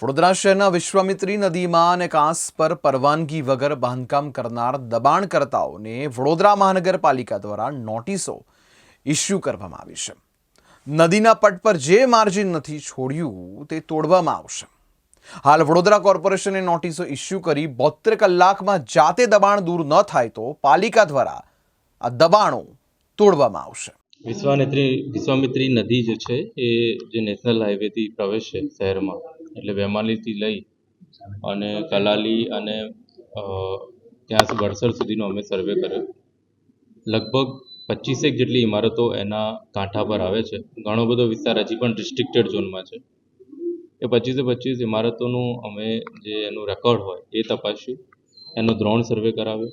વડોદરા શહેરના વિશ્વામિત્રી નદીમાં અને કાંસ પર પરવાનગી વગર બાંધકામ કરનાર દબાણકર્તાઓને વડોદરા મહાનગરપાલિકા દ્વારા નોટિસો ઇસ્યુ કરવામાં આવી છે. નદીના પટ પર જે માર્જિન નથી છોડ્યું તે તોડવામાં આવશે. હાલ વડોદરા કોર્પોરેશને નોટિસો ઇસ્યુ કરી બોતેર કલાકમાં જાતે દબાણ દૂર ન થાય તો પાલિકા દ્વારા આ દબાણો તોડવામાં આવશે. વિશ્વામિત્રી વિશ્વામિત્રી નદી જે છે એ જે નેશનલ હાઈવેથી પ્રવેશે શહેરમાં એટલે વેમાલીથી લઈ અને કલાલી અને ત્યાં વડસર સુધીનો અમે સર્વે કર્યો. લગભગ પચીસેક જેટલી ઇમારતો એના કાંઠા પર આવે છે. ઘણો બધો વિસ્તાર હજી પણ રિસ્ટ્રિક્ટેડ ઝોનમાં છે. એ પચીસે પચીસ ઇમારતોનું અમે જે એનું રેકોર્ડ હોય એ તપાસ્યું. એનો દ્રોણ સર્વે કરાવ્યો.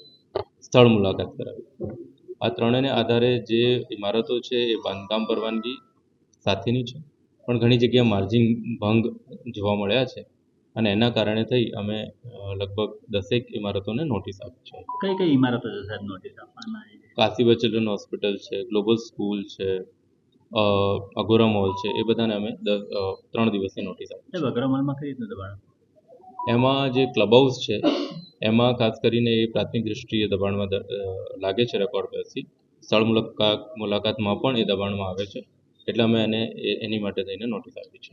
સ્થળ મુલાકાત કરાવી. આ ત્રણેયને આધારે જે ઇમારતો છે એ બાંધકામ પરવાનગી સાથેની છે. પણ ઘણી જગ્યાએ માર્જિન ભંગ જોવા મળ્યા છે. અને એના કારણે થઈ અમે લગભગ દસેક ઇમારતોને નોટિસ આપી છે. કઈ કઈ ઇમારતો છે સાહેબ નોટિસ આપવાના? કાશીબા ચિલ્ડ્રન હોસ્પિટલ છે ગ્લોબલ સ્કૂલ છે અઘોરા અગોરા મોલ છે એ બધાને અમે ત્રણ દિવસની નોટિસ આપી છે. અઘોરા મોલમાં કઈ રીતનું દબાણ એમાં જે ક્લબ હાઉસ છે એમાં ખાસ કરીને એ પ્રાથમિક દૃષ્ટિએ દબાણમાં લાગે છે રેકોર્ડ પરથી સ્થળ મુલાકાત મુલાકાતમાં પણ એ દબાણમાં આવે છે. એટલે અમે એને એની માટે થઈને નોટિસ આપી છે.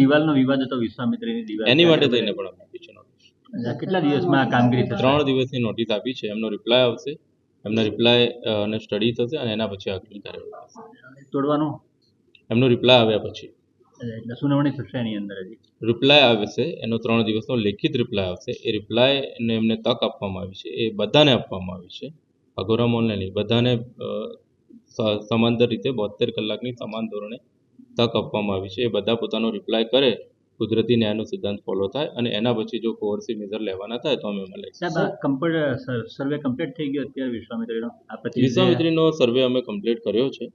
દિવાલનો વિવાદ હતો વિશ્વામિત્રીની દિવાલ. એની માટે થઈને પણ અમે આપી છે નોટિસ કેટલા દિવસમાં આ કામગીરી ત્રણ દિવસની નોટિસ આપી છે. એમનો રિપ્લાય આવશે. એમનો રિપ્લાય અને સ્ટડી થશે અને એના પછી આગળની કાર્યવાહી તોડવાનું? એમનો રિપ્લાય આવ્યા પછી. એટલે સુનાવણી થશે એની અંદર હજી. રિપ્લાય આવશે એનો ત્રણ દિવસનો લેખિત રિપ્લાય આવશે. એ રિપ્લાયને એમને તક આપવામાં આવી છે. એ બધાને આપવામાં આવી છે. અઘોરા મોલને નહીં બધાને સમાંતર રીતે બોતેર કલાકની સમાન ધોરણે તક આપવામાં આવી છે. એ બધા પોતાનો રિપ્લાય કરે કુદરતી ન્યાયનો સિદ્ધાંત ફોલો થાય અને એના પછી જો કોર્સી મેજર લેવાના થાય તો અમે કમ્પ્લીટ સર્વે કમ્પ્લીટ થઈ ગયો અત્યારે વિશ્વામિત્રીનો? આ પછી વિશ્વામિત્રીનો સર્વે અમે કમ્પ્લીટ કર્યો છે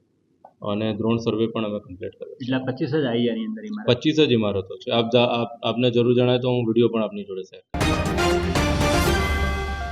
અને દ્રોણ સર્વે પણ અમે કમ્પ્લીટ કર્યો એટલે પચીસ જ આવી આની અંદર પચીસ જ ઇમારતો છે. આપ આપ આપને જરૂર જણાય તો હું વીડિયો પણ આપની જોડે શેર કરીશ.